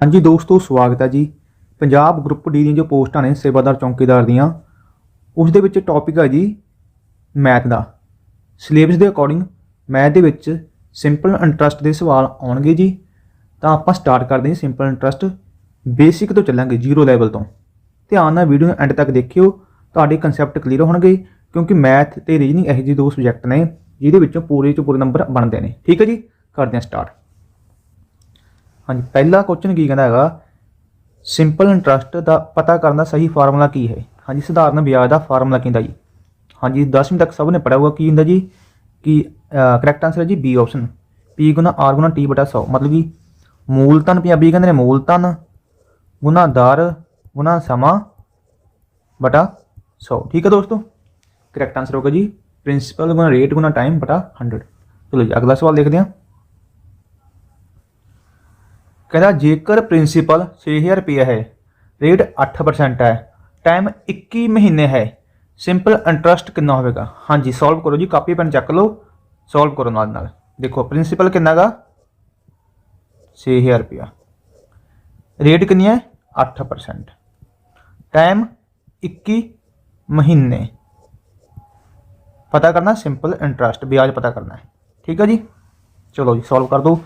ਹਾਂਜੀ ਦੋਸਤੋ, ਸਵਾਗਤ ਹੈ ਜੀ। ਪੰਜਾਬ ਗਰੁੱਪ ਡੀ ਦੀਆਂ ਜੋ ਪੋਸਟਾਂ ਨੇ ਸੇਵਾਦਾਰ ਚੌਕੀਦਾਰ ਦੀਆਂ, ਉਸ ਦੇ ਵਿੱਚ ਟੌਪਿਕ ਹੈ ਜੀ ਮੈਥ ਦਾ। ਸਿਲੇਬਸ ਦੇ ਅਕੋਰਡਿੰਗ ਮੈਥ ਦੇ ਵਿੱਚ ਸਿੰਪਲ ਇੰਟਰਸਟ ਦੇ ਸਵਾਲ ਆਉਣਗੇ ਜੀ। ਤਾਂ ਆਪਾਂ ਸਟਾਰਟ ਕਰਦੇ ਹਾਂ ਸਿੰਪਲ ਇੰਟਰਸਟ ਬੇਸਿਕ ਤੋਂ ਚੱਲਾਂਗੇ ਜ਼ੀਰੋ ਲੈਵਲ ਤੋਂ। ਧਿਆਨ ਨਾਲ ਵੀਡੀਓ ਨੂੰ ਐਂਡ ਤੱਕ ਦੇਖਿਓ, ਤੁਹਾਡੇ ਕਨਸੈਪਟ ਕਲੀਅਰ ਹੋਣਗੇ, ਕਿਉਂਕਿ ਮੈਥ ਤੇ ਰੀਜਨਿੰਗ ਇਹੋ ਜਿਹੇ ਦੋ ਸਬਜੈਕਟ ਨੇ, ਜਿਹਦੇ ਵਿੱਚੋਂ ਪੂਰੇ 'ਚੋਂ ਪੂਰੇ ਨੰਬਰ ਬਣਦੇ ਨੇ। ਠੀਕ ਹੈ ਜੀ, ਕਰਦੇ ਹਾਂ ਸਟਾਰਟ ਹਾਂਜੀ, ਪਹਿਲਾ ਕੁਐਸਚਨ ਕੀ ਕਹਿੰਦਾ ਹੈਗਾ? ਸਿੰਪਲ ਇੰਟਰਸਟ ਦਾ ਪਤਾ ਕਰਨ ਦਾ ਸਹੀ ਫਾਰਮੂਲਾ ਕੀ ਹੈ? ਹਾਂਜੀ, ਸਧਾਰਨ ਵਿਆਜ ਦਾ ਫਾਰਮੂਲਾ ਕਹਿੰਦਾ ਜੀ? ਹਾਂਜੀ 10ਵੀਂ ਤੱਕ ਸਭ ਨੇ ਪੜਿਆ ਹੋਊਗਾ ਕੀ ਹੁੰਦਾ ਜੀ? ਕਿ ਕਰੈਕਟ ਆਨਸਰ ਹੈ ਜੀ ਬੀ ਆਪਸ਼ਨ P ਗੁਣਾ R ਗੁਣਾ T ਬਟਾ 100 ਮਤਲਬ ਕਿ ਮੂਲਧਨ ਪੰਜਾਬੀ ਕਹਿੰਦੇ ਨੇ ਮੂਲਧਨ ਗੁਣਾ ਦਰ ਗੁਣਾ ਸਮਾਂ ਬਟਾ 100 ਠੀਕ ਹੈ ਦੋਸਤੋ? ਕਰੈਕਟ ਆਨਸਰ ਹੋਗਾ ਜੀ। ਪ੍ਰਿੰਸੀਪਲ ਗੁਣਾ ਰੇਟ ਗੁਣਾ ਟਾਈਮ ਬਟਾ 100 ਚਲੋ ਜੀ, ਅਗਲਾ ਸਵਾਲ ਦੇਖਦੇ ਹਾਂ। ਕਹਿੰਦਾ ਜੇਕਰ ਪ੍ਰਿੰਸੀਪਲ 6000 ਰੁਪਏ ਹੈ ਰੇਟ 8% ਹੈ ਟਾਈਮ 21 ਮਹੀਨੇ ਹੈ ਸਿੰਪਲ ਇੰਟਰਸਟ ਕਿੰਨਾ ਹੋਵੇਗਾ ਹਾਂਜੀ ਸੋਲਵ ਕਰੋ ਜੀ ਕਾਪੀ ਪੈਨ ਚੱਕ ਲਓ ਸੋਲਵ ਕਰੋ ਨਾਲ ਨਾਲ ਦੇਖੋ ਪ੍ਰਿੰਸੀਪਲ ਕਿੰਨਾਗਾ 6000 ਰੁਪਿਆ ਰੇਟ ਕਿੰਨੀ ਹੈ 8% ਟਾਈਮ 21 ਮਹੀਨੇ ਪਤਾ ਕਰਨਾ ਸਿੰਪਲ ਇੰਟਰਸਟ ਵਿਆਜ ਪਤਾ ਕਰਨਾ ਹੈ ਠੀਕ ਹੈ ਜੀ ਚਲੋ ਜੀ ਸੋਲਵ ਕਰ ਦਿਓ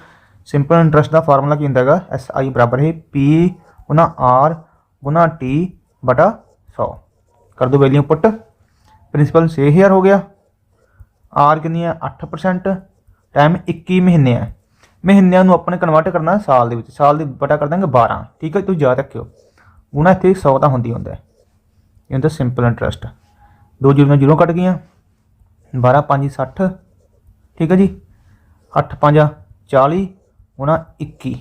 ਸਿੰਪਲ ਇੰਟਰਸਟ ਦਾ ਫਾਰਮੂਲਾ ਕੀ ਹੁੰਦਾ ਹੈਗਾ? ਐਸ ਆਈ ਬਰਾਬਰ ਹੈ ਪੀ ਗੁਣਾ ਆਰ ਗੁਣਾ ਟੀ ਬਟਾ 100 ਕਰ ਦਿਓ ਵੈਲਿਊ ਪੁੱਟ ਪ੍ਰਿੰਸੀਪਲ 6000 ਹੋ ਗਿਆ। ਆਰ ਕਿੰਨੀ ਹੈ? 8% ਟਾਈਮ 21 ਮਹੀਨੇ ਹੈ। ਮਹੀਨਿਆਂ ਨੂੰ ਆਪਣੇ ਕਨਵਰਟ ਕਰਨਾ ਸਾਲ ਦੇ ਵਿੱਚ। ਸਾਲ ਦੇ ਬਟਾ ਕਰ ਦਾਂਗੇ 12 ਠੀਕ ਹੈ, ਤੁਸੀਂ ਯਾਦ ਰੱਖਿਓ। ਗੁਣਾ ਇੱਥੇ 100 ਤਾਂ ਹੁੰਦੀ ਹੁੰਦਾ ਇਹ ਹੁੰਦਾ ਸਿੰਪਲ ਇੰਟਰਸਟ ਦੋ ਜ਼ੀਰੋ ਜ਼ੀਰੋ ਕੱਟ ਗਈਆਂ। 12 5 60 ਠੀਕ ਹੈ ਜੀ। 8 5 40 ਗੁਣਾ 21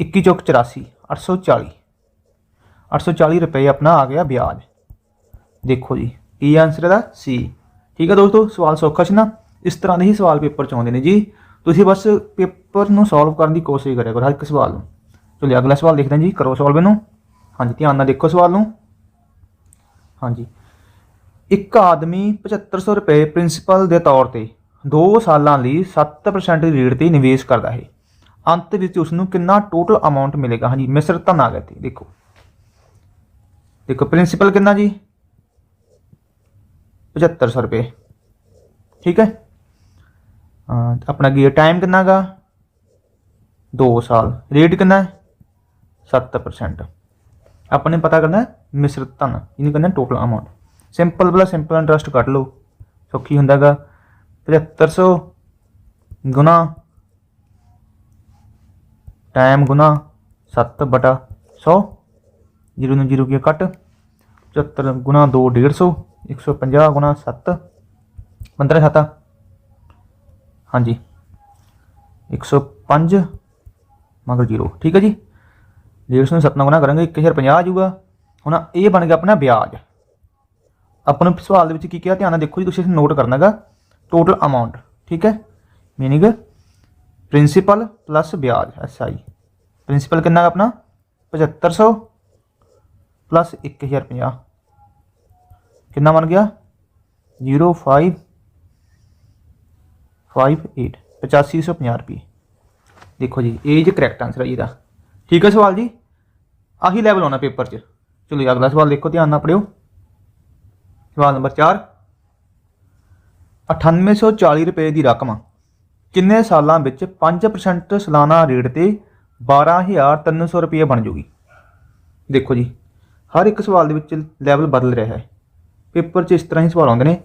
21 ਚੌਕ 84 840 840 ਰੁਪਏ ਆਪਣਾ ਆ ਗਿਆ ਵਿਆਜ। ਦੇਖੋ ਜੀ ਕੀ ਆਨਸਰ ਇਹਦਾ ਸੀ ਠੀਕ ਹੈ ਦੋਸਤੋ, ਸਵਾਲ ਸੌਖਾ ਸੀ ਨਾ? ਇਸ ਤਰ੍ਹਾਂ ਦੇ ਹੀ ਸਵਾਲ ਪੇਪਰ ਚ ਆਉਂਦੇ ਨੇ ਜੀ। ਤੁਸੀਂ ਬਸ ਪੇਪਰ ਨੂੰ ਸੋਲਵ ਕਰਨ ਦੀ ਕੋਸ਼ਿਸ਼ ਕਰਿਆ ਕਰੋ ਹਰ ਇੱਕ ਸਵਾਲ ਨੂੰ। ਚਲੋ ਅਗਲਾ ਸਵਾਲ ਦੇਖਦੇ ਹਾਂ ਜੀ, ਕਰੋ ਸੋਲਵ ਇਹਨੂੰ। ਹਾਂਜੀ, ਧਿਆਨ ਨਾਲ ਦੇਖੋ ਸਵਾਲ ਨੂੰ। ਹਾਂਜੀ। ਇੱਕ ਆਦਮੀ 7500 ਰੁਪਏ ਪ੍ਰਿੰਸੀਪਲ ਦੇ ਤੌਰ ਤੇ 2 ਸਾਲਾਂ ਲਈ 7% ਦੀ ਰੇਟ ਤੇ ਨਿਵੇਸ਼ ਕਰਦਾ ਹੈ ਅੰਤ ਵਿੱਚ ਉਸ ਨੂੰ ਕਿੰਨਾ ਟੋਟਲ ਅਮਾਉਂਟ ਮਿਲੇਗਾ? ਹਾਂਜੀ ਮਿਸਰ ਧਨ ਆ ਗਿਆ ਤੇ ਦੇਖੋ। ਦੇਖੋ ਪ੍ਰਿੰਸੀਪਲ ਕਿੰਨਾ ਜੀ? 7500 ਰੁਪਏ। ਠੀਕ ਹੈ? ਆਪਣਾ ਕੀ ਟਾਈਮ ਕਿੰਨਾਗਾ 2 ਸਾਲ। ਰੇਟ ਕਿੰਨਾ ਹੈ? 7% ਆਪਾਂ ਨੇ ਪਤਾ ਕਰਨਾ ਮਿਸਰ ਧਨ, ਇਹਨੂੰ ਕਹਿੰਦੇ ਟੋਟਲ ਅਮਾਉਂਟ ਸਿੰਪਲ ਵਾਲਾ ਸਿੰਪਲ ਇੰਟਰਸਟ ਕੱਢ ਲਓ। ਸੌਖੀ ਹੁੰਦਾਗਾ 7500 ਗੁਣਾ ਟਾਈਮ ਗੁਣਾ 7 ਬਟਾ 100 0 ਨੂੰ 0 ਕੀ ਕੱਟ 75 ਗੁਣਾ 2 150 150 ਗੁਣਾ 7 15 7 ਹਾਂਜੀ 105 ਮਗਰ 0 ਠੀਕ ਹੈ ਜੀ 150 ਨੂੰ 7 ਨਾਲ ਗੁਣਾ ਕਰਾਂਗੇ 1050 ਆ ਜਾਊਗਾ ਹੁਣ ਇਹ ਬਣ ਗਿਆ ਆਪਣਾ ਵਿਆਜ ਆਪਾਂ ਨੂੰ ਸਵਾਲ ਦੇ ਵਿੱਚ ਕੀ ਕਿਹਾ ਧਿਆਨ ਨਾਲ ਦੇਖੋ ਜੀ ਤੁਸੀਂ ਨੋਟ ਕਰਨਾਗਾ ਟੋਟਲ ਅਮਾਉਂਟ ਠੀਕ ਹੈ ਮੀਨਿੰਗ ਪ੍ਰਿੰਸੀਪਲ ਪਲੱਸ ਵਿਆਜ ਐਸ ਆਈ ਪ੍ਰਿੰਸੀਪਲ ਕਿੰਨਾ ਗਾ ਆਪਣਾ 7500 ਪਲੱਸ 1050 ਕਿੰਨਾ ਬਣ ਗਿਆ 0558 8550 ਰੁਪਏ ਦੇਖੋ ਜੀ ਇਹ ਜੀ ਕਰੈਕਟ ਆਨਸਰ ਹੈ ਜੀ ਇਹਦਾ ਠੀਕ ਹੈ ਸਵਾਲ ਜੀ ਆਹੀ ਲੈਵਲ ਆਉਣਾ ਪੇਪਰ 'ਚ ਚਲੋ ਜੀ ਅਗਲਾ ਸਵਾਲ ਦੇਖੋ ਧਿਆਨ ਨਾਲ ਪੜਿਓ ਸਵਾਲ ਨੰਬਰ 4 9840 ਰੁਪਏ ਦੀ ਰਕਮ ਕਿੰਨੇ ਸਾਲਾਂ ਵਿੱਚ 5% ਸਾਲਾਨਾ ਰੇਟ ਤੇ 12300 ਰੁਪਏ ਬਣ ਜੂਗੀ? ਦੇਖੋ ਜੀ, ਹਰ ਇੱਕ ਸਵਾਲ ਦੇ ਵਿੱਚ ਲੈਵਲ ਬਦਲ ਰਿਹਾ ਹੈ। ਪੇਪਰ 'ਚ ਇਸ ਤਰ੍ਹਾਂ ਹੀ ਸਵਾਲ ਆਉਂਦੇ ਨੇ।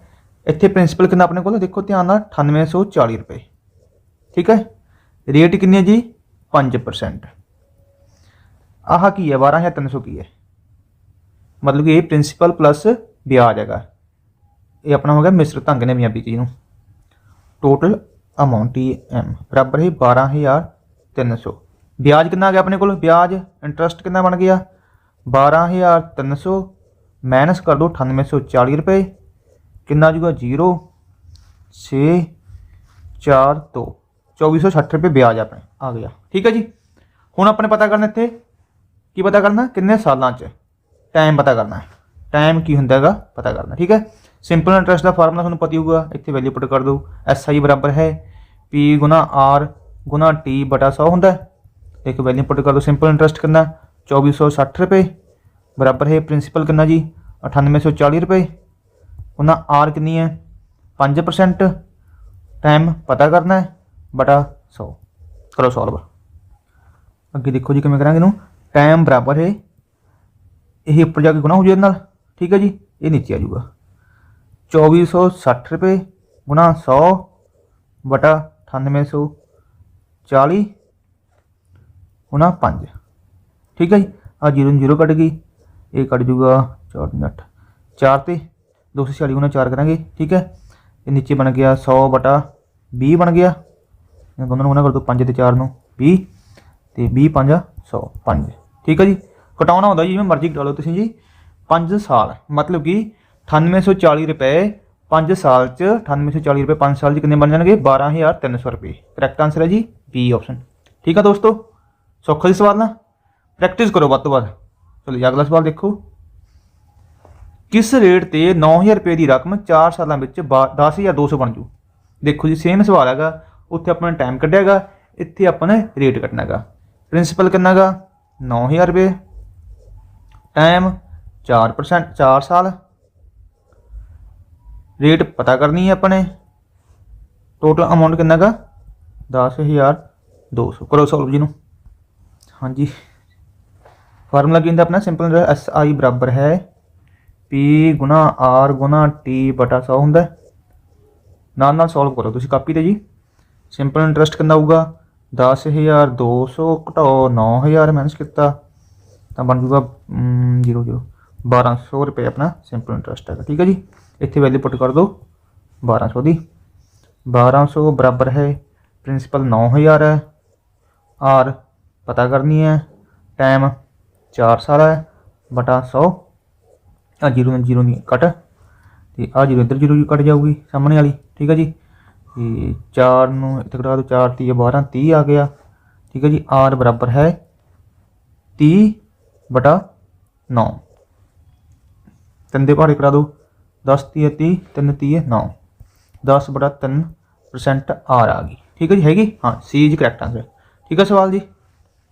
ਇੱਥੇ ਪ੍ਰਿੰਸੀਪਲ ਕਿੰਨਾ ਆਪਣੇ ਕੋਲ? ਦੇਖੋ ਧਿਆਨ ਨਾਲ 9840 ਰੁਪਏ। ਠੀਕ ਹੈ? ਰੇਟ ਕਿੰਨੀ ਹੈ ਜੀ 5% ਆਹ ਕੀ ਹੈ? 12300 ਕੀ ਹੈ? ਮਤਲਬ ਕਿ ਇਹ ਪ੍ਰਿੰਸੀਪਲ ਪਲੱਸ ਵਿਆਜ ਹੈਗਾ। ਇਹ ਆਪਣਾ ਹੋ ਗਿਆ ਮਿਸਰ ਢੰਗ ਨੇ ਪੰਜਾਬੀ ਚ ਇਹਨੂੰ ਟੋਟਲ ਅਮਾਉਂਟ ਈ ਐਮ ਬਰਾਬਰ ਹੈ 12300 ਵਿਆਜ ਕਿੰਨਾ ਆ ਗਿਆ ਆਪਣੇ ਕੋਲ? ਵਿਆਜ ਇੰਟਰਸਟ ਕਿੰਨਾ ਬਣ ਗਿਆ? 12300 ਮਾਈਨਸ ਕਰ ਦੋ 9840 ਰੁਪਏ। ਕਿੰਨਾ ਆ ਜਾਊਗਾ 0 6 4 2 2460 ਰੁਪਏ ਵਿਆਜ ਆਪਣੇ, ਆ ਗਿਆ। ਠੀਕ ਹੈ ਜੀ? ਹੁਣ ਆਪਣੇ ਪਤਾ ਕਰਨਾ ਇੱਥੇ। ਕੀ ਪਤਾ ਕਰਨਾ? ਕਿੰਨੇ ਸਾਲਾਂ ਚ? ਟਾਈਮ ਪਤਾ ਕਰਨਾ। ਹੈ ਟਾਈਮ ਕੀ ਹੁੰਦਾ ਹੈਗਾ? ਪਤਾ ਕਰਨਾ। ਠੀਕ ਹੈ? ਸਿੰਪਲ ਇੰਟਰਸਟ ਦਾ ਫਾਰਮੂਲਾ ਤੁਹਾਨੂੰ ਪਤਾ ਹੋਊਗਾ, ਇੱਥੇ ਵੈਲਿਊ ਪੁੱਟ ਕਰ ਦਿਓ। ਐਸ ਆਈ ਬਰਾਬਰ ਹੈ। P ਗੁਣਾ R ਗੁਣਾ T ਬਟਾ 100 ਹੁੰਦਾ ਹੈ। ਇੱਕ ਵੈਲਿਊ ਪੁੱਟ ਕਰ ਦੋ ਸਿੰਪਲ ਇੰਟਰਸਟ ਕਿੰਨਾ? 2460 ਰੁਪਏ। ਬਰਾਬਰ ਹੈ ਪ੍ਰਿੰਸੀਪਲ ਕਿੰਨਾ ਜੀ? 9840 ਰੁਪਏ। ਉਹਨਾਂ ਆਰ ਕਿੰਨੀ ਹੈ? 5% ਟਾਈਮ ਪਤਾ ਕਰਨਾ ਹੈ, ਬਟਾ 100 ਕਰੋ ਸੋਲਵ ਅੱਗੇ ਦੇਖੋ ਜੀ ਕਿਵੇਂ ਕਰਾਂਗੇ ਇਹਨੂੰ। ਟਾਈਮ ਬਰਾਬਰ ਹੈ। ਇਹ ਉੱਪਰ ਜਾ ਕੇ ਗੁਣਾ ਹੋ ਜਾਊ ਇਹਦੇ ਨਾਲ। ਠੀਕ ਹੈ ਜੀ, ਇਹ ਨੀਚੇ ਆ ਜਾਊਗਾ। 2460 ਰੁਪਏ ਗੁਣਾ 100 ਬਟਾ 9840 ਗੁਣਾ 5 ਠੀਕ ਹੈ ਜੀ ਆ 0 ਨੂੰ 0 ਕੱਟ ਗਈ ਇਹ ਕੱਟ ਜੂਗਾ 4 8 4 ਤੇ 246 ਗੁਣਾ 4 ਕਰਾਂਗੇ ਠੀਕ ਹੈ ਇਹ ਨੀਚੇ ਬਣ ਗਿਆ 100 ਬਟਾ 20 ਬਣ ਗਿਆ ਇਹ ਦੋਨਾਂ ਨੂੰ ਗੁਣਾ ਕਰ ਦੋ 5 ਤੇ 4 ਨੂੰ 20 ਤੇ 20 5 100 5 ਠੀਕ ਹੈ ਜੀ ਕਟਾਉਣਾ ਹੁੰਦਾ ਜੀ ਜਿਵੇਂ ਮਰਜ਼ੀ ਘਟਾ ਲਓ ਤੁਸੀਂ ਜੀ 5 ਸਾਲ ਮਤਲਬ ਕਿ 9840 ਰੁਪਏ 5 ਸਾਲ ਚ 9840 ਰੁਪਏ 5 ਸਾਲ ਚ ਕਿੰਨੇ ਬਣ ਜਾਣਗੇ? 12300 ਰੁਪਏ। ਕਰੈਕਟ ਆਨਸਰ ਹੈ ਜੀ ਬੀ ਆਪਸ਼ਨ ਠੀਕ ਆ ਦੋਸਤੋ? ਸੌਖਾ ਜੀ ਸਵਾਲ ਨਾ? ਪ੍ਰੈਕਟਿਸ ਕਰੋ ਵੱਧ ਤੋਂ ਵੱਧ। ਚਲੋ ਜੀ, ਅਗਲਾ ਸਵਾਲ ਦੇਖੋ। ਕਿਸ ਰੇਟ ਤੇ 9000 ਰੁਪਏ ਦੀ ਰਕਮ 4 ਸਾਲਾਂ ਵਿੱਚ ਬਾ- 10200 ਬਣ ਜੂ? ਦੇਖੋ ਜੀ ਸੇਮ ਸਵਾਲ ਹੈਗਾ। ਉੱਥੇ ਆਪਾਂ ਨੇ ਟਾਈਮ ਕੱਢਿਆਗਾ ਇੱਥੇ ਆਪਾਂ ਨੇ ਰੇਟ ਕੱਢਣਾਗਾ ਪ੍ਰਿੰਸੀਪਲ ਕਿੰਨਾਗਾ 9000 ਰੁਪਏ। ਟਾਈਮ 4% 4 ਸਾਲ। ਰੇਟ ਪਤਾ ਕਰਨੀ ਹੈ ਆਪਾਂ ਨੇ ਟੋਟਲ ਅਮਾਉਂਟ ਕਿੰਨਾਗਾ 10200 ਕਰੋ ਸੋਲਵ ਜੀ ਨੂੰ। ਹਾਂਜੀ। ਫਾਰਮੂਲਾ ਕੀ ਹੁੰਦਾ ਆਪਣਾ? ਸਿੰਪਲ ਐਸ ਆਈ ਬਰਾਬਰ ਹੈ। P ਗੁਣਾ R ਗੁਣਾ T ਬਟਾ 100 ਹੁੰਦਾ ਹੈ। ਨਾਲ ਨਾਲ ਸੋਲਵ ਕਰੋ ਤੁਸੀਂ ਕਾਪੀ ਤੇ ਜੀ। ਸਿੰਪਲ ਇੰਟਰਸਟ ਕਿੰਨਾ ਆਊਗਾ 10200 ਘਟਾਓ 9000 ਮਾਈਨਸ ਕੀਤਾ। ਤਾਂ ਬਣ ਜੂਗਾ 0 0 1200 ਰੁਪਏ ਆਪਣਾ ਸਿੰਪਲ ਇੰਟਰਸਟ ਹੈਗਾ। ਠੀਕ ਹੈ ਜੀ? ਇੱਥੇ ਵੈਲਿਊ ਪੁੱਟ ਕਰ ਦਿਓ 1200 ਦੀ। 1200 ਬਰਾਬਰ ਹੈ ਪ੍ਰਿੰਸੀਪਲ 9000 ਹੈ। ਆਰ ਪਤਾ ਕਰਨੀ ਹੈ ਟਾਈਮ 4 ਸਾਲ ਹੈ, ਬਟਾ 100 ਆ 0 ਨਾਲ 0 ਨਹੀਂ ਕੱਟ, ਤੇ ਆ 0 ਇੱਧਰ 0 ਕੱਟ ਜਾਊਗੀ, ਸਾਹਮਣੇ ਵਾਲੀ, ਠੀਕ ਹੈ ਜੀ? ਤੇ 4 ਨੂੰ ਇੱਥੇ ਕਟਾ ਦਿਓ 4 30 12 30 ਆ ਗਿਆ, ਠੀਕ ਹੈ ਜੀ? ਆਰ ਬਰਾਬਰ ਹੈ 30 ਬਟਾ 9 ਤਿੰਨ ਦੇ ਭਾਰੇ ਕਰਾ ਦਿਓ 10 30 30 3 30 9 10 ਬਟਾ 3% r ਆ ਗਈ। ਠੀਕ ਹੈ ਜੀ, ਹੈਗੀ? ਹਾਂ, ਸੀ ਇਜ਼ ਕਰੈਕਟ ਆਨਸਰ ਠੀਕ ਹੈ ਸਵਾਲ ਜੀ?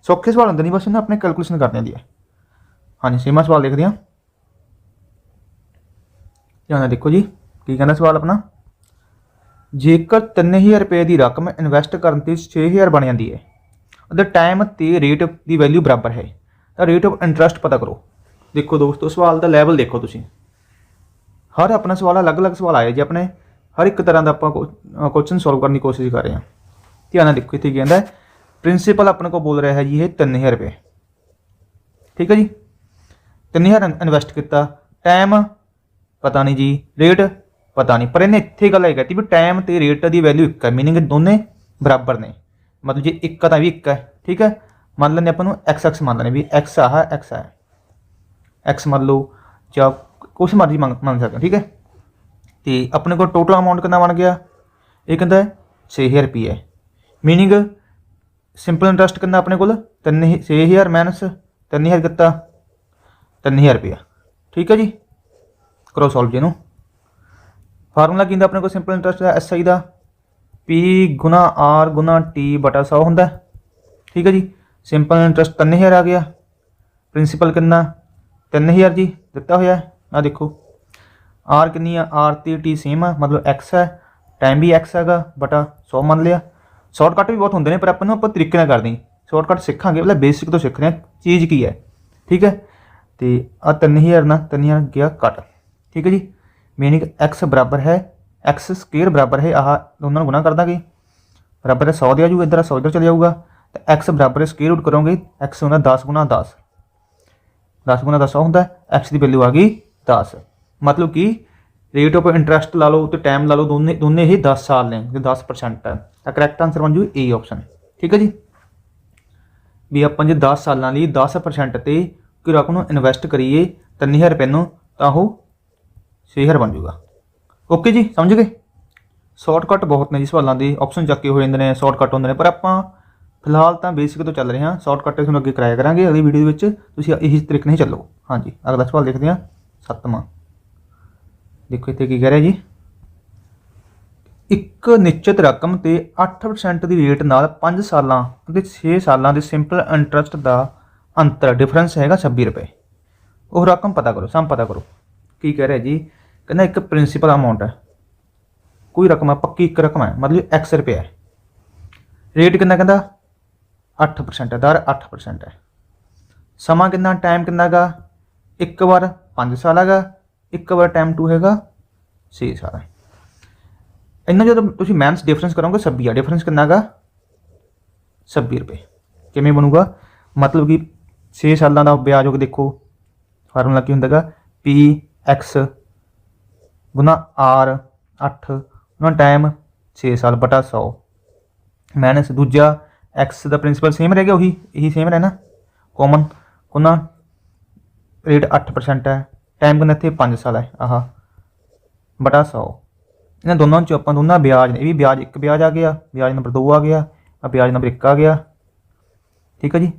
ਸੌਖੇ ਸਵਾਲ ਹੁੰਦੇ ਨਹੀਂ ਬਸ ਇਹਨਾਂ ਆਪਣੇ ਕੈਲਕੂਲੇਸ਼ਨ ਕਰਨੇ ਦੀ ਹਾਂਜੀ ਛੇਵਾਂ ਸਵਾਲ ਦੇਖਦੇ ਹਾਂ। ਧਿਆਨ ਨਾਲ ਦੇਖੋ ਜੀ, ਕੀ ਕਹਿੰਦਾ ਸਵਾਲ ਆਪਣਾ? ਜੇਕਰ 3000 ਰੁਪਏ ਦੀ ਰਕਮ ਇਨਵੈਸਟ ਕਰਨ ਤੇ 6000 ਬਣ ਜਾਂਦੀ ਹੈ ਅਤੇ ਟਾਈਮ ਤੇ ਰੇਟ ਦੀ ਵੈਲਿਊ ਬਰਾਬਰ ਹੈ। ਤਾਂ ਰੇਟ ਆਫ ਇੰਟਰਸਟ ਪਤਾ ਕਰੋ। ਦੇਖੋ ਦੋਸਤੋ, ਸਵਾਲ ਦਾ ਲੈਵਲ ਦੇਖੋ ਤੁਸੀਂ। ਹਰ ਆਪਣਾ ਸਵਾਲ, ਅਲੱਗ-ਅਲੱਗ ਸਵਾਲ ਆਇਆ ਜੀ ਆਪਣੇ। ਹਰ ਇੱਕ ਤਰ੍ਹਾਂ ਦਾ ਆਪਾਂ ਕੁਐਸਚਨ ਸੋਲਵ ਕਰਨ ਦੀ ਕੋਸ਼ਿਸ਼ ਕਰ ਰਹੇ ਹਾਂ। ਧਿਆਨ ਨਾਲ ਦੇਖੋ, ਇੱਥੇ ਕੀ ਕਹਿੰਦਾ ਪ੍ਰਿੰਸੀਪਲ ਆਪਣੇ ਕੋਲ ਬੋਲ ਰਿਹਾ ਹੈ ਜੀ, ਇਹ 3000 ਰੁਪਏ। ਠੀਕ ਹੈ ਜੀ? 3000 ਇਨਵੈਸਟ ਕੀਤਾ। ਟਾਈਮ ਪਤਾ ਨਹੀਂ ਜੀ ਰੇਟ ਪਤਾ ਨਹੀਂ। ਪਰ ਇਹਨੇ ਇੱਥੇ ਗੱਲ ਇਹ ਕਹਤੀ ਵੀ ਟਾਈਮ ਤੇ ਰੇਟ ਦੀ ਵੈਲਿਊ ਇੱਕ ਹੈ। ਮੀਨਿੰਗ ਦੋਨੇ ਬਰਾਬਰ ਨੇ। ਮਤਲਬ ਜੇ ਇੱਕ ਤਾਂ ਵੀ ਇੱਕ ਹੈ। ਠੀਕ ਹੈ? ਮੰਨ ਲੈਂਦੇ ਆਪਾਂ ਨੂੰ x x ਮੰਨ ਲੈਂਦੇ ਵੀ x ਆਹ, x ਹੈ x ਮੰਨ ਲਓ ਜਾਂ ਕੁਛ ਮਰਜ਼ੀ ਮੰਗ ਮੰਗ ਸਕਦਾ, ਠੀਕ ਹੈ? ਤੇ ਆਪਣੇ ਕੋਲ ਟੋਟਲ ਅਮਾਉਂਟ ਕਿੰਨਾ ਬਣ ਗਿਆ? ਇਹ ਕਹਿੰਦਾ ਹੈ 6000 ਰੁਪਏ ਮੀਨਿੰਗ ਸਿੰਪਲ ਇੰਟਰਸਟ ਕਿੰਨਾ ਆਪਣੇ ਕੋਲ? 3 6000 ਮਾਈਨਸ 3000 ਕਿੱਤਾ? 3000 ਰੁਪਏ ਠੀਕ ਹੈ ਜੀ? ਕਰੋ ਸੋਲਵ ਜੀ ਨੂੰ ਫਾਰਮੂਲਾ ਕੀ ਹੁੰਦਾ ਆਪਣੇ ਕੋਲ ਸਿੰਪਲ ਇੰਟਰਸਟ ਦਾ? ਐਸਆਈ ਦਾ। P ਗੁਣਾ R ਗੁਣਾ T ਬਟਾ 100 ਹੁੰਦਾ ਠੀਕ ਹੈ ਜੀ? ਸਿੰਪਲ ਇੰਟਰਸਟ 3000 ਆ ਗਿਆ। ਪ੍ਰਿੰਸੀਪਲ ਕਿੰਨਾ? 3000 ਜੀ, ਦਿੱਤਾ ਹੋਇਆ ਆ ਦੇਖੋ। R ਕਿੰਨੀ ਆ? R ਤੇ T ਸੇਮ ਆ ਮਤਲਬ X ਹੈ ਟਾਈਮ ਵੀ X ਹੈਗਾ ਬਟਾ 100 ਮੰਨ ਲਿਆ। ਸ਼ਾਰਟਕਟ ਵੀ ਬਹੁਤ ਹੁੰਦੇ ਨੇ ਪਰ ਆਪਾਂ ਨੂੰ ਆਪਾਂ ਤਰੀਕੇ ਨਾਲ ਕਰਦੇ ਹਾਂ। ਸ਼ਾਰਟਕਟ ਸਿੱਖਾਂਗੇ ਪਹਿਲਾਂ ਬੇਸਿਕ ਤੋਂ ਸਿੱਖ ਰਹੇ ਹਾਂ ਚੀਜ਼ ਕੀ ਹੈ ਠੀਕ ਹੈ? ਤੇ ਆ 3000 ਨਾ 3000 ਗਿਆ ਕੱਟ ਠੀਕ ਹੈ ਜੀ? ਮੀਨਿੰਗ x ਬਰਾਬਰ ਹੈ x ਸਕੁਅਰ ਬਰਾਬਰ ਹੈ ਆਹ ਦੋਨਾਂ ਨੂੰ ਗੁਣਾ ਕਰ ਦਾਂਗੇ। ਬਰਾਬਰ ਹੈ 100 ਦੇ ਆ ਜੂ ਇੱਧਰ 100 ਇੱਧਰ ਚਲੇ ਜਾਊਗਾ। ਤੇ x ਬਰਾਬਰ ਹੈ ਸਕੁਅਰ ਰੂਟ ਕਰੋਗੇ x ਹੁੰਦਾ 10 ਗੁਣਾ 10 10 ਗੁਣਾ 10 ਹੁੰਦਾ ਹੈ, x ਦੀ ਵੈਲਿਊ ਆ ਗਈ 10 ਮਤਲਬ ਕਿ ਰੇਟ ਆਫ ਇੰਟਰਸਟ ਲਾ ਲਓ ਤੇ ਟਾਈਮ ਲਾ ਲਓ ਦੋਨੇ ਦੋਨੇ ਹੀ 10 ਸਾਲ ਨੇ ਤੇ 10% ਹੈ। ਤਾਂ ਕਰੈਕਟ ਆਨਸਰ ਬਣ ਜੂ ਏ ਆਪਸ਼ਨ ਠੀਕ ਹੈ ਜੀ? ਵੀ ਆਪਾਂ ਜੇ 10 ਸਾਲਾਂ ਲਈ 10% ਤੇ ਕੋਈ ਰਕਮ ਨੂੰ ਇਨਵੈਸਟ ਕਰੀਏ 3000 ਰੁਪਏ ਨੂੰ, ਤਾਂ ਉਹ 6000 ਬਣ ਜੂਗਾ। ਓਕੇ ਜੀ, ਸਮਝ ਗਏ? ਸ਼ਾਰਟਕਟ ਬਹੁਤ ਨੇ ਜੀ ਸਵਾਲਾਂ ਦੇ ਆਪਸ਼ਨ ਚੱਕੇ ਹੋਏ ਜਾਂਦੇ ਨੇ ਸ਼ਾਰਟਕਟ ਹੁੰਦੇ ਨੇ। ਪਰ ਆਪਾਂ ਫਿਲਹਾਲ ਤਾਂ ਬੇਸਿਕ ਤੋਂ ਚੱਲ ਰਹੇ ਹਾਂ ਸ਼ਾਰਟਕਟ ਤੁਹਾਨੂੰ ਅੱਗੇ ਕਰਾਇਆ ਕਰਾਂਗੇ ਅਗਲੀ ਵੀਡੀਓ ਦੇ ਵਿੱਚ। ਤੁਸੀਂ ਇਹੀ ਤਰੀਕੇ ਨਾਲ ਹੀ ਚੱਲੋ। ਹਾਂਜੀ, ਅਗਲਾ ਸਵਾਲ ਦੇਖਦੇ ਹਾਂ। ਸੱਤਵਾਂ। ਦੇਖੋ ਇੱਥੇ ਕੀ ਕਹਿ ਰਿਹਾ ਜੀ। ਇੱਕ ਨਿਸ਼ਚਿਤ ਰਕਮ ਤੇ 8% ਦੀ ਰੇਟ ਨਾਲ 5 ਸਾਲਾਂ ਅਤੇ 6 ਸਾਲਾਂ ਦੇ ਸਿੰਪਲ ਇੰਟਰਸਟ ਦਾ ਅੰਤਰ ਡਿਫਰੈਂਸ ਹੈਗਾ 26 ਰੁਪਏ। ਉਹ ਰਕਮ ਪਤਾ ਕਰੋ, ਸਮ ਪਤਾ ਕਰੋ। ਕੀ ਕਹਿ ਰਿਹਾ ਜੀ? ਕਹਿੰਦਾ ਇੱਕ ਪ੍ਰਿੰਸੀਪਲ ਅਮਾਉਂਟ ਹੈ। ਕੋਈ ਰਕਮ ਹੈ, ਪੱਕੀ ਇੱਕ ਰਕਮ ਹੈ, ਮਤਲਬ x ਰੁਪਏ ਹੈ। ਰੇਟ ਕਿੰਨਾ ਕਹਿੰਦਾ? 8% ਹੈ, ਦਰ 8% ਹੈ। ਸਮਾਂ ਕਿੰਨਾ ਟਾਈਮ ਕਿੰਨਾ ਹੈਗਾ ਇੱਕ ਵਾਰ 5 ਸਾਲ ਹੈਗਾ ਇੱਕ ਵਾਰ ਟਾਈਮ 2 ਹੈਗਾ 6 ਸਾਲ ਹੈ ਇਹਨਾਂ ਜਦੋਂ ਤੁਸੀਂ ਮੈਨਸ ਡਿਫਰੈਂਸ ਕਰੋਗੇ 26 ਆ ਡਿਫਰੈਂਸ ਕਿੰਨਾ ਹੈਗਾ 26 ਰੁਪਏ ਕਿਵੇਂ ਬਣੂਗਾ ਮਤਲਬ ਕਿ 6 ਸਾਲਾਂ ਦਾ ਵਿਆਜ ਹੋ ਕੇ ਦੇਖੋ ਫਾਰਮੂਲਾ ਕੀ ਹੁੰਦਾ ਹੈਗਾ p, x ਗੁਣਾ r 8 ਗੁਣਾ ਟਾਈਮ 6 ਸਾਲ ਬਟਾ 100 ਮਾਈਨਸ ਦੂਜਾ x ਦਾ ਪ੍ਰਿੰਸੀਪਲ ਸੇਮ ਰਹਿ ਗਿਆ ਉਹੀ ਇਹੀ ਸੇਮ ਰਹਿਣਾ ਕਾਮਨ ਗੁਣਾ ਰੇਟ 8% ਹੈ ਟਾਈਮ ਕਿੰਨਾ ਇੱਥੇ? 5 ਸਾਲ ਹੈ। ਆਹ। ਬਟਾ 100 ਇਹਨਾਂ ਦੋਨਾਂ ਚੋਂ ਆਪਾਂ ਦੋਨਾਂ ਵਿਆਜ ਨੇ, ਇਹ ਵੀ ਵਿਆਜ ਇੱਕ ਵਿਆਜ ਆ ਗਿਆ, ਵਿਆਜ ਨੰਬਰ 2 ਆ ਗਿਆ ਆ ਵਿਆਜ ਨੰਬਰ 1 ਆ ਗਿਆ। ਠੀਕ ਹੈ ਜੀ?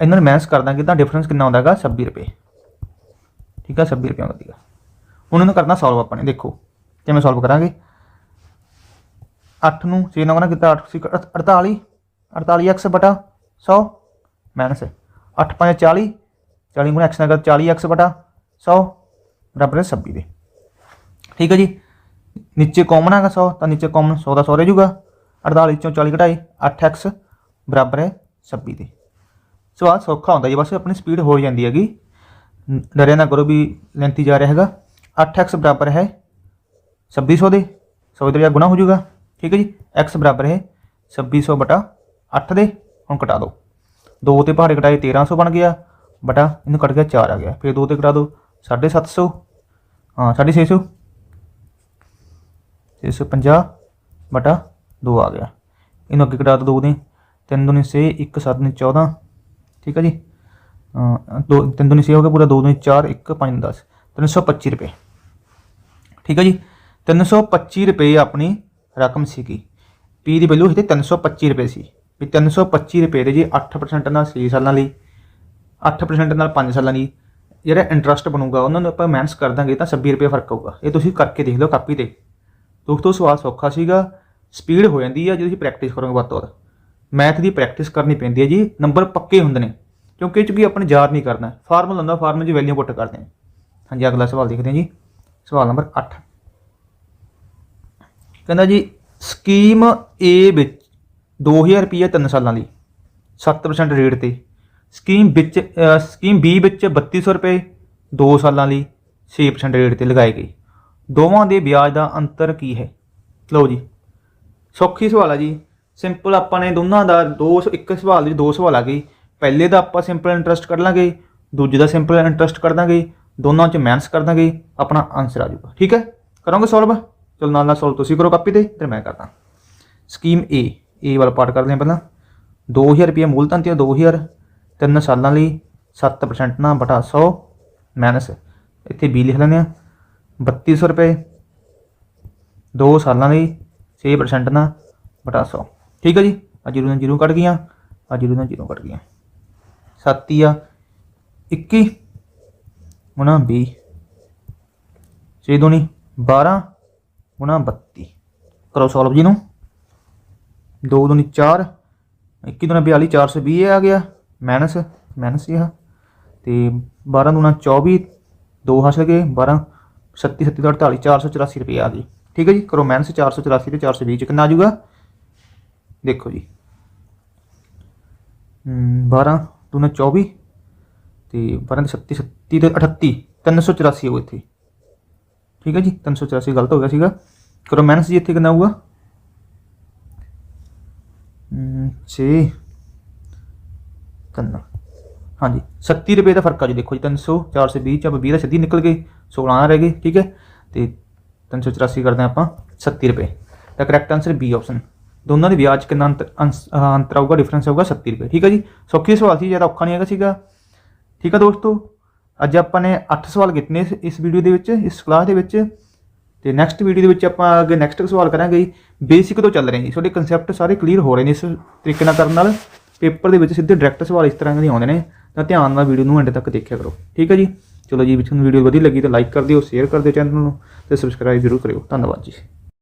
ਇਹਨਾਂ ਨੂੰ ਮੈਨਸ ਕਰ ਦਾਂਗੇ ਤਾਂ ਡਿਫਰੈਂਸ ਕਿੰਨਾ ਆਉਂਦਾ ਹੈਗਾ? 26 ਰੁਪਏ। ਠੀਕ ਹੈ? 26 ਰੁਪਏ ਆਉਂਦਾ ਹੈਗਾ ਹੁਣ ਇਹਨੂੰ ਕਰਨਾ ਸੋਲਵ ਆਪਾਂ ਨੇ। ਦੇਖੋ ਕਿਵੇਂ ਸੋਲਵ ਕਰਾਂਗੇ। 8 ਨੂੰ 6 ਨਾਲ ਗੁਣਾ ਕੀਤਾ 8 ਸੀ 48 48x ਬਟਾ 100 ਮਾਈਨਸ 8 5 40 40 ਗੁਣਾ x ਨਾਲ ਕਰ 40x ਬਟਾ 100 ਬਰਾਬਰ ਹੈ 26 ਦੇ। ਠੀਕ ਹੈ ਜੀ? ਨੀਚੇ ਕਾਮਨ ਹੈਗਾ 100 ਤਾਂ ਨੀਚੇ ਕਾਮਨ 100 ਦਾ 100 ਰਹਿ ਜਾਊਗਾ। 48 ਚੋਂ 40 ਘਟਾਏ 8x ਬਰਾਬਰ ਹੈ 26 ਦੇ। ਸਵਾਲ ਸੌਖਾ ਹੁੰਦਾ ਜੀ, ਬਸ ਆਪਣੀ ਸਪੀਡ ਹੋ ਜਾਂਦੀ ਹੈਗੀ। ਨ- ਡਰਿਆ ਨਾ ਕਰੋ ਵੀ ਲੈਂਥੀ ਜਾ ਰਿਹਾ ਹੈਗਾ। 8x ਬਰਾਬਰ ਹੈ 2600 ਦੇ 100 ਦੇ ਗੁਣਾ ਹੋ ਜਾਊਗਾ। ਠੀਕ ਹੈ ਜੀ? x ਬਰਾਬਰ ਹੈ 2600 ਬਟਾ 8 ਦੇ, ਹੁਣ ਘਟਾ ਦਿਓ। 2 ਤੇ ਪਹਾੜੇ ਘਟਾਏ 1300 ਬਣ ਗਿਆ। ਬਟਾ, ਇਹਨੂੰ ਕੱਟ ਗਿਆ 4 ਆ ਗਿਆ। ਫਿਰ 2 ਤੇ ਘਟਾ ਦਿਓ 750 ਹਾਂ 650 650 ਬਟਾ 2 ਆ ਗਿਆ। ਇਹਨੂੰ ਅੱਗੇ ਕਟਾ ਦਿਓ 2 ਦੇ 3 ਦੁਨੀ 6 1 7 ਨੇ 14 ਠੀਕ ਹੈ ਜੀ? ਦੋ 3 ਦੁਨੀ 6 ਹੋ ਗਿਆ ਪੂਰਾ 2 ਦੁਨੀ 4 1 5 10 325 ਰੁਪਏ। ਠੀਕ ਹੈ ਜੀ? 325 ਰੁਪਏ ਆਪਣੀ ਰਕਮ ਸੀਗੀ। ਪੀ ਦੀ ਵੈਲਿਊ ਇੱਥੇ 325 ਰੁਪਏ ਸੀ। ਵੀ 325 ਰੁਪਏ ਦੇ ਜੀ 8% ਨਾਲ 6 ਸਾਲਾਂ ਲਈ। 8% ਨਾਲ 5 ਸਾਲਾਂ ਲਈ ਜਿਹੜਾ ਇੰਟਰਸਟ ਬਣੂਗਾ, ਉਹਨਾਂ ਨੂੰ ਆਪਾਂ ਮਾਈਨਸ ਕਰ ਦਾਂਗੇ ਤਾਂ 26 ਰੁਪਏ ਫ਼ਰਕ ਆਊਗਾ। ਇਹ ਤੁਸੀਂ ਕਰਕੇ ਦੇਖ ਲਓ ਕਾਪੀ ਤੇ। ਦੋਸਤੋ ਸਵਾਲ ਸੌਖਾ ਸੀਗਾ ਸਪੀਡ ਹੋ ਜਾਂਦੀ ਹੈ ਜੇ ਤੁਸੀਂ ਪ੍ਰੈਕਟਿਸ ਕਰੋਗੇ ਵੱਧ ਤੋਂ ਵੱਧ। ਮੈਥ ਦੀ ਪ੍ਰੈਕਟਿਸ ਕਰਨੀ ਪੈਂਦੀ ਹੈ ਜੀ ਨੰਬਰ ਪੱਕੇ ਹੁੰਦੇ ਨੇ, ਕਿਉਂਕਿ ਇਹ 'ਚ ਕੀ ਆਪਣੇ ਯਾਦ ਨਹੀਂ ਕਰਨਾ। ਫਾਰਮੂਲਾ ਹੁੰਦਾ ਫਾਰਮੂਲੇ 'ਚ ਵੈਲਿਊ ਪੁੱਟ ਕਰਦੇ ਹਾਂ ਹਾਂਜੀ, ਅਗਲਾ ਸਵਾਲ ਦੇਖਦੇ ਹਾਂ ਜੀ। ਸਵਾਲ ਨੰਬਰ 8 ਕਹਿੰਦਾ ਜੀ ਸਕੀਮ A ਵਿੱਚ 2000 ਰੁਪਏ 3 ਸਾਲਾਂ ਲਈ 7% ਰੇਟ ਤੇ। ਸਕੀਮ ਵਿੱਚ ਸਕੀਮ B ਵਿੱਚ 3200 ਰੁਪਏ 2 ਸਾਲਾਂ ਲਈ 6% ਰੇਟ ਤੇ ਲਗਾਏ ਗਏ ਦੋਵਾਂ ਦੇ ਵਿਆਜ ਦਾ ਅੰਤਰ ਕੀ ਹੈ? ਲਓ ਜੀ। ਸੌਖੀ ਸਵਾਲ ਆ ਜੀ। ਸਿੰਪਲ ਆਪਾਂ ਨੇ ਦੋਨਾਂ ਦਾ ਦੋ ਇੱਕ ਸਵਾਲ ਦੇ ਦੋ ਸਵਾਲ ਆ ਗਏ ਪਹਿਲੇ ਦਾ ਆਪਾਂ ਸਿੰਪਲ ਇੰਟਰਸਟ ਕੱਢ ਲਾਂਗੇ, ਦੂਜੇ ਦਾ ਸਿੰਪਲ ਇੰਟਰਸਟ ਕੱਢ ਦਾਂਗੇ, ਦੋਨਾਂ ਚ ਮਾਈਨਸ ਕਰ ਦਾਂਗੇ, ਆਪਣਾ ਆਨਸਰ ਆ ਜਾਊਗਾ। ਠੀਕ ਹੈ? ਕਰੋਗੇ ਸੋਲਵ ਚਲੋ ਨਾਲ ਨਾਲ ਸੋਲਵ ਤੁਸੀਂ ਕਰੋ ਕਾਪੀ ਤੇ, ਫਿਰ ਮੈਂ ਕਰਦਾ। ਸਕੀਮ A A ਵਾਲਾ ਪਾਰਟ ਕਰਦੇ ਹਾਂ ਪਹਿਲਾਂ। 2000 ਰੁਪਏ ਮੂਲਧਨ ਤੇ 2000 ਤਿੰਨ ਸਾਲਾਂ ਲਈ 7% ਨਾ ਬਟਾ 100 ਮਾਈਨਸ ਇੱਥੇ B ਲਿਖ ਲੈਂਦੇ ਆ 3200 ਰੁਪਏ। 2 ਸਾਲਾਂ ਲਈ 6% ਨਾ ਬਟਾ 100 ਠੀਕ ਹੈ ਜੀ? ਆ ਜੀਰੋ ਨਾਲ ਜੀਰੋ ਕੱਟ ਗਈਆਂ। ਆ ਜੀਰੋ ਨਾਲ ਜੀਰੋ ਕੱਟ ਗਈਆਂ। 7 ਹੀ ਆ। 21 ਗੁਣਾ 20 6 ਦੋਨੀ 12 ਗੁਣਾ 32 ਕਰੋ ਸੋਲਵ ਜੀ ਨੂੰ। 2 ਦੂਣੀ 4 21 ਦੂਣਾ 42 420 ਇਹ ਆ ਗਿਆ। ਮਾਈਨਸ ਮਾਈਨਸ ਇਹ। ਆ ਤੇ 12 ਦੂਣਾ 24 ਦੋ ਹਾਸਲ ਗਏ 12 37 37 48 484 ਰੁਪਏ ਆ ਗਈ ਠੀਕ ਹੈ ਜੀ? ਕਰੋ ਮਾਈਨਸ 484 ਤੇ 420 ਚ ਕਿੰਨਾ ਆ ਜਾਊਗਾ? ਦੇਖੋ ਜੀ। ਹਮ, 12 ਦੂਣਾ 24 ਤੇ 12 ਦੇ 37 37 ਤੇ 38 384 ਹੋ ਇੱਥੇ। ਠੀਕ ਹੈ ਜੀ? 384 ਗਲਤ ਹੋ ਗਿਆ ਸੀਗਾ। ਕਰੋ ਮਾਈਨਸ ਜੀ ਇੱਥੇ ਕਿੰਨਾ ਆਊਗਾ 6 ਤਿੰਨ ਹਾਂਜੀ 37 ਰੁਪਏ ਦਾ ਫ਼ਰਕ ਆ ਜੀ, ਦੇਖੋ ਜੀ 300 420 ਚ ਆਪਾਂ 20 ਦਾ ਸਿੱਧੀ ਨਿਕਲ ਗਈ 16 ਰਹਿ ਗਏ ਠੀਕ ਹੈ? ਤੇ 384 ਕਰਦੇ ਹਾਂ ਆਪਾਂ 37 ਰੁਪਏ। ਤਾਂ ਕਰੈਕਟ ਆਨਸਰ ਬੀ ਆਪਸ਼ਨ ਦੋਨਾਂ ਦੇ ਵਿਆਜ ਕਿੰਨਾ ਅੰਤਰ, ਅੰਸ- ਅੰਤਰ ਆਊਗਾ ਡਿਫਰੈਂਸ ਆਊਗਾ 37 ਰੁਪਏ, ਠੀਕ ਹੈ ਜੀ? ਸੌਖੀ ਸਵਾਲ ਸੀ, ਜ਼ਿਆਦਾ ਔਖਾ ਨਹੀਂ ਹੈਗਾ ਸੀਗਾ। ਠੀਕ ਹੈ ਦੋਸਤੋ, ਅੱਜ ਆਪਾਂ ਨੇ 8 ਸਵਾਲ ਕੀਤੇ ਨੇ ਇਸ- ਇਸ ਵੀਡੀਓ ਦੇ ਵਿੱਚ, ਇਸ ਕਲਾਸ ਦੇ ਵਿੱਚ। ਤੇ ਨੈਕਸਟ ਵੀਡੀਓ ਦੇ ਵਿੱਚ ਆਪਾਂ ਅੱਗੇ ਨੈਕਸਟ ਸਵਾਲ ਕਰਾਂਗੇ ਬੇਸਿਕ ਤੋਂ ਚੱਲ ਰਹੇ ਜੀ, ਤੁਹਾਡੇ ਕਨਸੈਪਟ ਸਾਰੇ ਕਲੀਅਰ ਹੋ ਰਹੇ ਨੇ ਇਸ ਤਰੀਕੇ ਨਾਲ ਕਰਨ ਨਾਲ। ਪੇਪਰ ਦੇ ਵਿੱਚ ਸਿੱਧੇ ਡਾਇਰੈਕਟ ਸਵਾਲ ਇਸ ਤਰ੍ਹਾਂ ਦੇ ਆਉਂਦੇ ਨੇ, ਤਾਂ ਧਿਆਨ ਨਾਲ ਵੀਡੀਓ ਨੂੰ ਐਂਡ ਤੱਕ ਦੇਖਿਆ ਕਰੋ। ਠੀਕ ਹੈ ਜੀ? ਚਲੋ ਜੀ ਜੇ ਤੁਹਾਨੂੰ ਵੀਡੀਓ ਵਧੀਆ ਲੱਗੀ ਤਾਂ ਲਾਈਕ ਕਰ ਦਿਓ ਸ਼ੇਅਰ ਕਰ ਦਿਓ ਚੈਨਲ ਨੂੰ ਤੇ ਸਬਸਕ੍ਰਾਈਬ ਜ਼ਰੂਰ ਕਰਿਓ। ਧੰਨਵਾਦ ਜੀ।